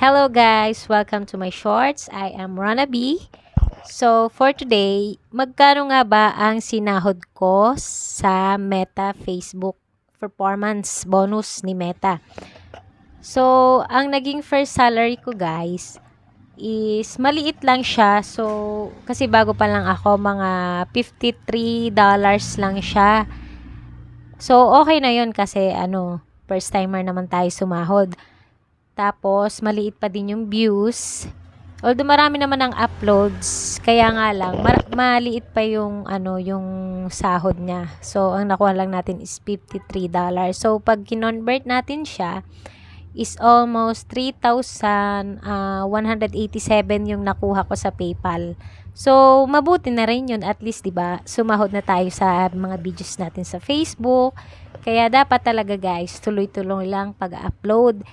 Hello guys! Welcome to my shorts. I am Rana B. So, for today, magkano nga ba ang sinahod ko sa Meta Facebook performance bonus ni Meta? So, ang naging first salary ko guys is maliit lang siya. So, kasi bago pa lang ako, mga $53 lang siya. So, okay na yun kasi ano, first timer naman tayo sumahod. Tapos, maliit pa din yung views. Although marami naman ang uploads, kaya nga lang, maliit pa yung, ano, yung sahod niya. So, ang nakuha lang natin is $53. So, pag kinonvert natin siya, is almost 3,187 yung nakuha ko sa PayPal. So, mabuti na rin yun. At least, di ba, sumahod na tayo sa mga videos natin sa Facebook. Kaya dapat talaga guys, tuloy-tuloy lang pag-upload.